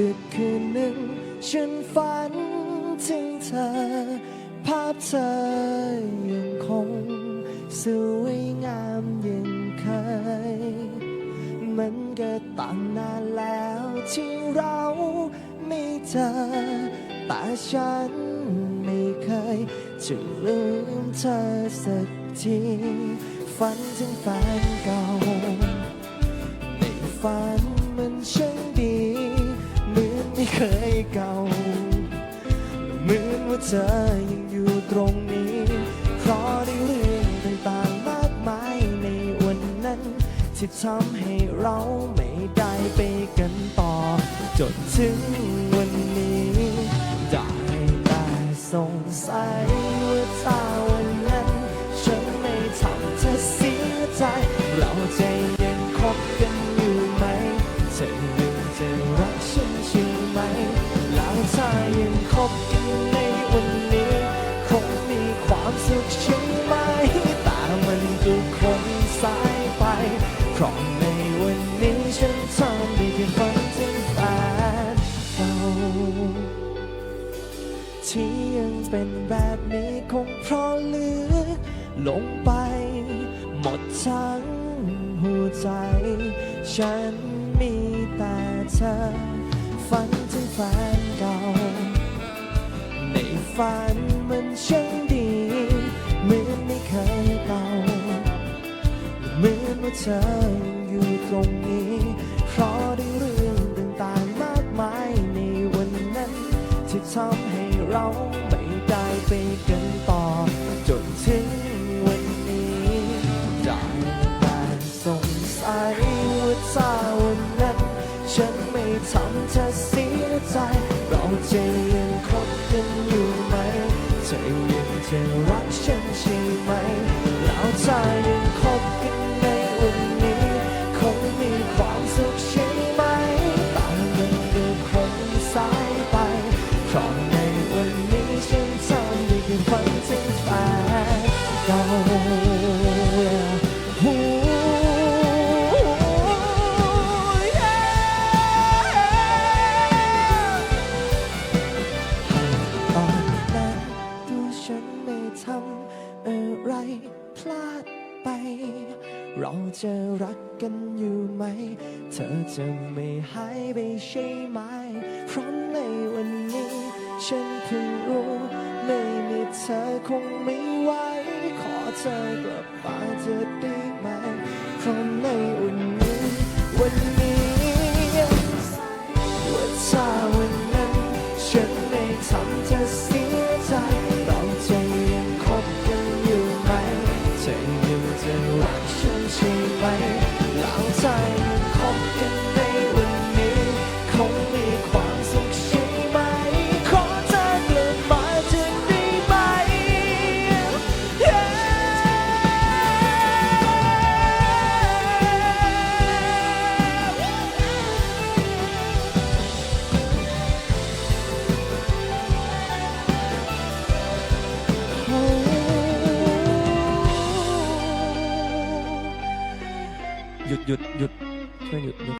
ดึกคืนหนึ่ง ฉันฝันถึงเธอ ภาพเธอยังคง สวยงามยังเคย มันก็ตั้งนานแล้วที่เราไม่เจอ แต่ฉันไม่เคย จะลืมเธอสักทีฝันถึงแฟนเก่าในฝันมันช่างดีเห เคยเก่าเหมือนว่าเธอยังอยู่ตรงนี้เพราะได้เรื่องต่างๆมากมายในวันนั้น ที่ทำให้เราไม่ได้ไปกันต่อ จนถึงวันนี้ ได้แต่สงสัย ราะในวันนี้ฉันทำได้แค่ฝันถึงแฟนเก่าที่ยังเป็นแบบนี้คงเพราะลึกลงไป หมดทั้งหัวใจ ฉันมีแต่เธอ ฝันถึงแฟนเก่า ในฝัน ว่าเธอยังอยู่ตรงนี้ เพราะได้เรื่องต่างๆมากมายในวันนั้น ที่ทำให้เราไม่ได้ไปกันต่อ จนถึงวันนี้ได้แต่สงสัยว่าถ้าวันนั้น ฉันไม่ทำเธอเสียใจ เราจะาดไป เราจะรักกันอยู่ไหม เธอจะไม่หายไปใช่ไหม เพราะในวันนี้ ฉันเพิ่งรู้ไม่มีเธอคงไม่ไหวขอเธอกลับมาจะได้ไหมเพราะในวันนี้วันนี้ หยุดหยุดช่วยหยุด